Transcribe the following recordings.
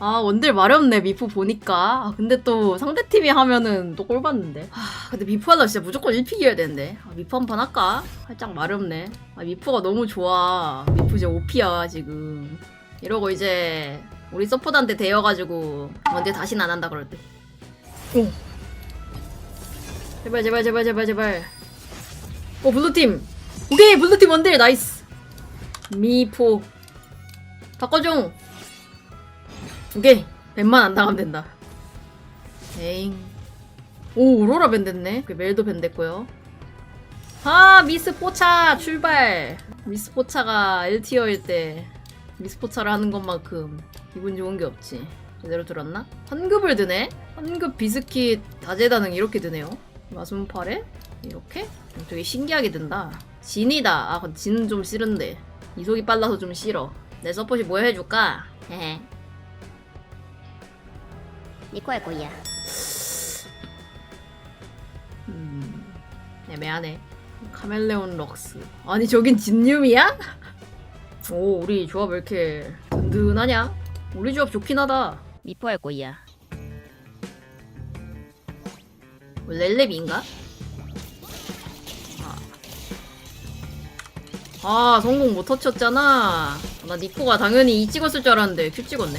아 원딜 마렵네 미프 보니까. 아, 근데 또 상대팀이 하면은 또 꼴 봤는데. 아 근데 미프 하려 진짜 무조건 1픽이어야 되는데. 아, 미프 한판 할까? 살짝 마렵네. 아 미프가 너무 좋아. 미프 이제 OP야 지금. 이러고 이제 우리 서포트한테 대여가지고 원딜 다시는 안 한다 그럴 때. 오. 제발 제발 제발 제발 제발. 어 블루팀. 오케이 블루팀 원딜. 나이스. 미포. 바꿔줘 오케이 밴만 안 당하면 된다. 에잉. 오 오로라 밴 됐네. 그 멜도 밴 됐고요. 아 미스 포차 출발. 미스 포차가 1티어일 때 미스 포차를 하는 것만큼 기분 좋은 게 없지. 제대로 들었나? 환급을 드네? 환급 비스킷 다재다능 이렇게 드네요. 마순팔에 이렇게? 되게 신기하게 든다. 진이다. 아 진은 좀 싫은데. 이속이 빨라서 좀 싫어. 내 서폿이 뭐 해줄까? 헤헤 니코의 고이야. 음, 애매하네. 카멜레온 럭스. 아니 저긴 진유미야? 오 우리 조합 왜 이렇게 든든하냐? 우리 조합 좋긴 하다. 미포의 고이야. 렐레비인가? 아. 아 성공 못 터쳤잖아. 나 니코가 당연히 이 찍었을 줄 알았는데 큐 찍었네.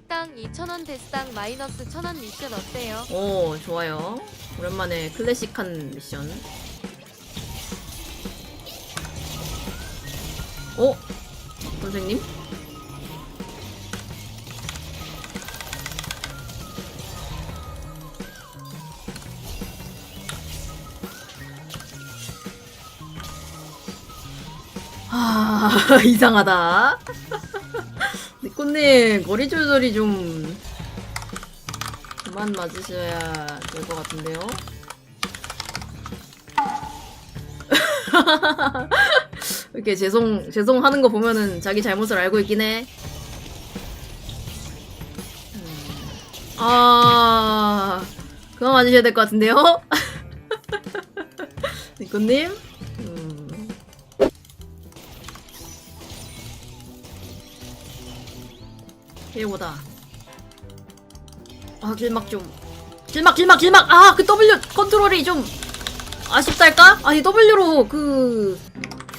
킬당 2,000원 데스당 마이너스 1,000원 미션 어때요? 오 좋아요. 오랜만에 클래식한 미션. 어? 선생님? 아 이상하다. 니코님 거리 조절이 좀 그만 맞으셔야 될 것 같은데요. 이렇게 죄송 죄송하는 거 보면은 자기 잘못을 알고 있긴 해. 음. 아 그만 맞으셔야 될 것 같은데요. 니코님. 해보다. 아 길막 좀 길막 길막 길막 아 그 W 컨트롤이 좀 아쉽달까? 아니 W로 그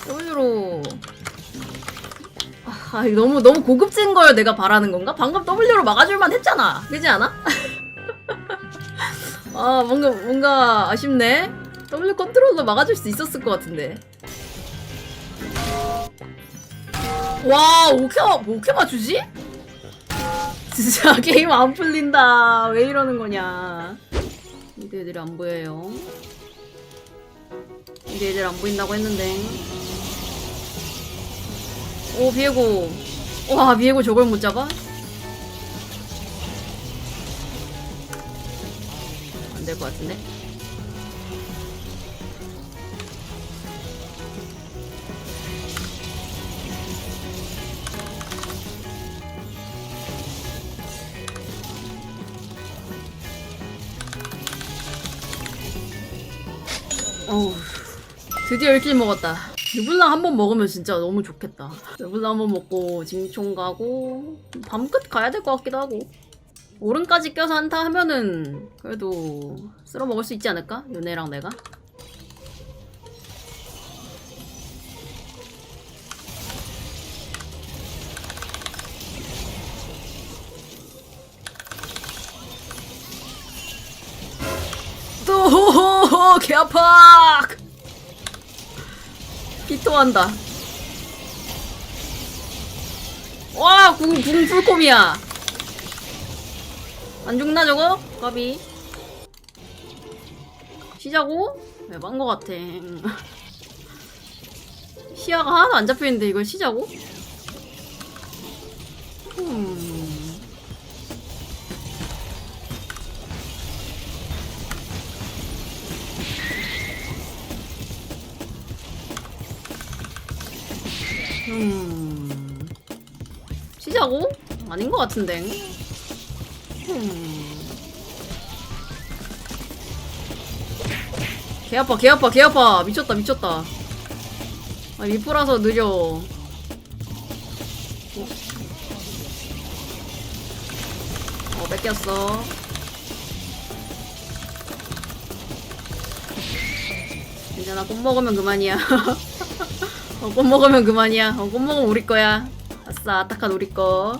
W로 아 이거 너무 너무 고급진 걸 내가 바라는 건가? 방금 W로 막아줄만 했잖아 그지 않아? 아 뭔가 뭔가 아쉽네 W 컨트롤로 막아줄 수 있었을 것 같은데 와 오케 오케 맞추지? 진짜 게임 안 풀린다. 왜 이러는 거냐. 이들 애들이 안 보여요. 이들 애들 안 보인다고 했는데. 오, 비에고. 와, 비에고 저걸 못 잡아? 안 될 것 같은데? 드디어 1킬 먹었다. 르블랑 한 번 먹으면 진짜 너무 좋겠다. 르블랑 한 번 먹고 징총 가고 밤끝 가야 될 것 같기도 하고. 오른까지 껴서 한타 하면은 그래도 쓸어 먹을 수 있지 않을까? 요네랑 내가. 또, 개 아파! 피토한다. 와, 궁, 궁 풀콤이야. 안 죽나, 저거? 까비. 쉬자고? 에반 거 같아. 시야가 하나도 안 잡혀있는데 이걸 쉬자고? 음. 음. 쉬자고? 아닌 것 같은데. 음. 개 아파, 개 아파, 개 아파. 미쳤다, 미쳤다. 아, 미프라서 느려. 어? 어 뺏겼어 괜찮아 꽃 먹으면 그만이야 어, 꽃 먹으면 그만이야 어, 꽃 먹으면 우리 거야 아싸 아타칸 우리 거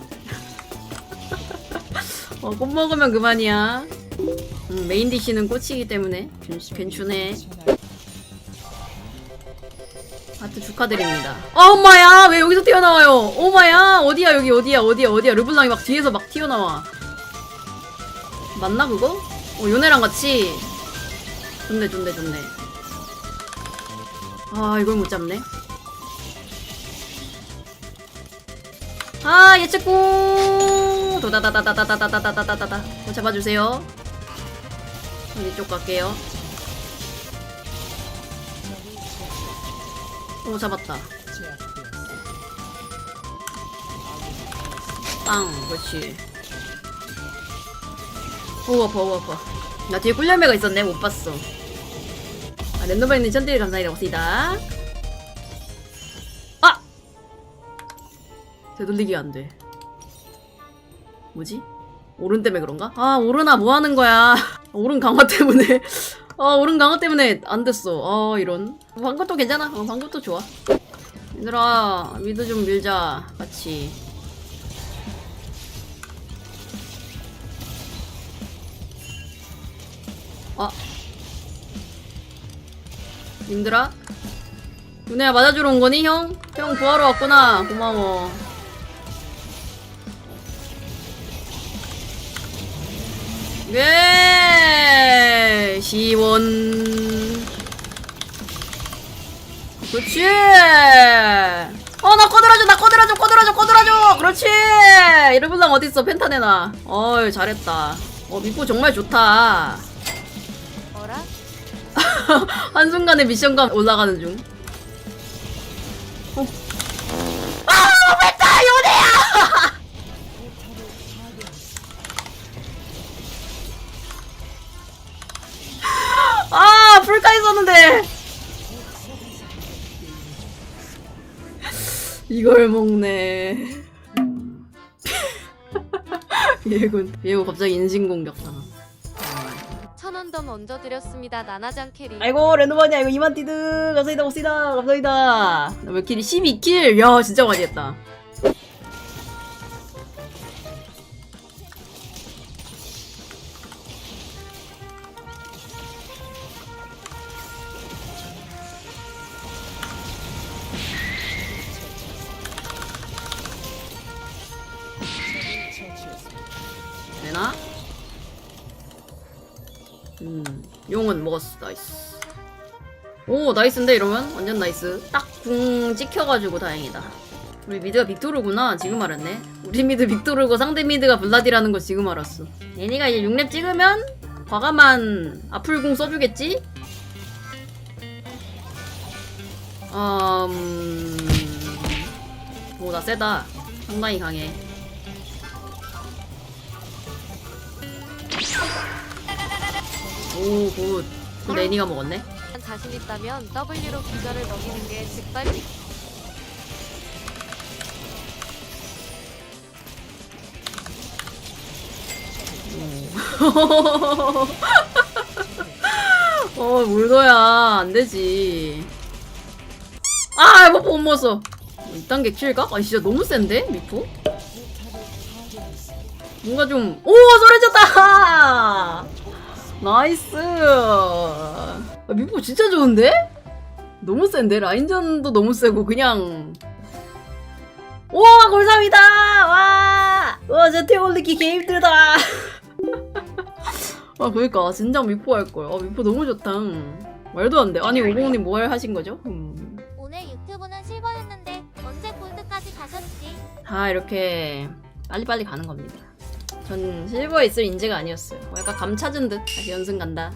어, 꽃 먹으면 그만이야 음, 메인 디쉬는 꽃이기 때문에 괜- 괜찮네 하트 축하드립니다. 어, 엄마야! 왜 여기서 튀어나와요? 엄마야! 어디야, 여기 어디야, 어디야, 어디야. 르블랑이 막 뒤에서 막 튀어나와. 맞나, 그거? 어, 요네랑 같이. 좋네, 좋네, 좋네. 아, 이걸 못 잡네. 아, 예측공! 도다다다다다다다다다다다. 어, 잡아주세요. 전 이쪽 갈게요. 오 잡았다 빵 그렇지 오 아파 오 아파 나 뒤에 꿀열매가 있었네 못 봤어 아 랜덤바이는 천대일 감사히 고맙습니다 되돌리기가 안돼. 뭐지? 오른 때문에 그런가? 아 오른아 뭐 하는 거야? 오른 강화 때문에? 아 오른 강화 때문에 안 됐어. 아 이런. 방금도 괜찮아. 어, 방금도 좋아. 얘들아 미드 좀 밀자. 같이. 아. 님들아? 윤혜야 맞아주러 온 거니 형? 형 구하러 왔구나. 고마워 예 시원. 그렇지. 어나 꺼들어줘 나 꺼들어줘 꺼들어줘 꺼들어줘 그렇지. 이러블랑 어딨어 펜타 내놔. 어이 잘했다. 어 미포 정말 좋다. 어라? 한순간에 미션감 올라가는 중 있었는데 이걸 먹네. 예군. 예고 갑자기 인신공격 당함 천원 더 얹어드렸습니다. 나나장 캐리. 아이고 랜덤하냐 이거 이만티드. 감사합니다 고맙습니다. 감사합니다. 나몇 킬이 12킬. 야 진짜 많이 했다 음, 용은 먹었어. 나이스. 오, 나이스인데 이러면 완전 나이스. 딱 궁 찍혀가지고 다행이다. 우리 미드가 빅토르구나. 지금 알았네. 우리 미드 빅토르고 상대 미드가 블라디라는 거 지금 알았어. 애니가 이제 6렙 찍으면 과감한 아플궁 써주겠지? 음... 오, 나 세다. 상당히 강해. 오, 굿. 근데 애니가 먹었네. 자신 있다면 W로 기절을 먹이는 게 즉발 어, 물도야. 안 되지. 아, 뭐, 못 먹었어. 이딴 게 킬까? 아, 진짜 너무 센데? 미포? 뭔가 좀, 오! 소리 졌다! 나이스! 아, 미포 진짜 좋은데? 너무 센데? 라인전도 너무 세고, 그냥. 우와, 감사합니다! 와! 와, 저 태올리기 개 힘들다! 아 그러니까 진짜 미포 할 걸. 아 미포 너무 좋다. 말도 안 돼. 아니 오공님 뭘 하신 거죠? 음. 오늘 유튜브는 실버였는데 언제 골드까지 가셨지? 다 이렇게 빨리빨리 가는 겁니다. 전 실버에 있을 인재가 아니었어요. 뭐 약간 감 찾은 듯 다시 연승 간다.